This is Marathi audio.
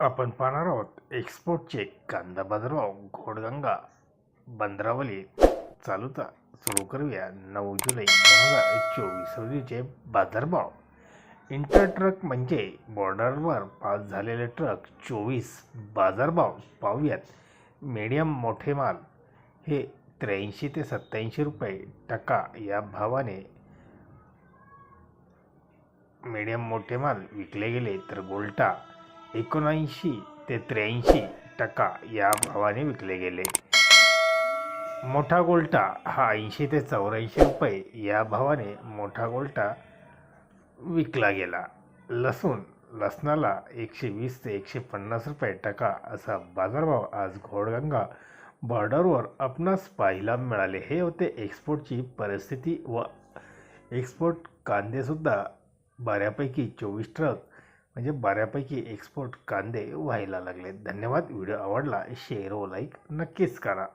आपण पाहणार आहोत एक्सपोर्टचे कांदा बाजारभाव घोडगंगा बंदरावली चालूता सुरू करूया नऊ जुलै दोन हजार चोवीस रोजीचे बाजारभाव इंटर ट्रक म्हणजे बॉर्डरवर पास झालेले ट्रक चोवीस बाजारभाव पाहूयात. मीडियम मोठे माल. हे त्र्याऐंशी ते सत्त्याऐंशी रुपये टका या भावाने मीडियम मोठे माल विकले गेले. तर गोल्टा एकोणऐंशी ते त्र्याऐंशी टक्का या भावाने विकले गेले. मोठा गोल्टा हा ऐंशी ते चौऱ्याऐंशी रुपये या भावाने मोठा गोल्टा विकला गेला. लसूण लसणाला एकशे वीस ते एकशे पन्नास रुपये टका असा बाजारभाव आज घोडगंगा बॉर्डरवर आपणास पाहायला मिळाले. हे होते एक्सपोर्टची परिस्थिती व एक्सपोर्ट कांदेसुद्धा बऱ्यापैकी चोवीस ट्रक म्हणजे बऱ्यापैकी एक्सपोर्ट कांदे व्हायला लागले धन्यवाद. व्हिडिओ आवडला शेअर व लाईक नक्कीच करा.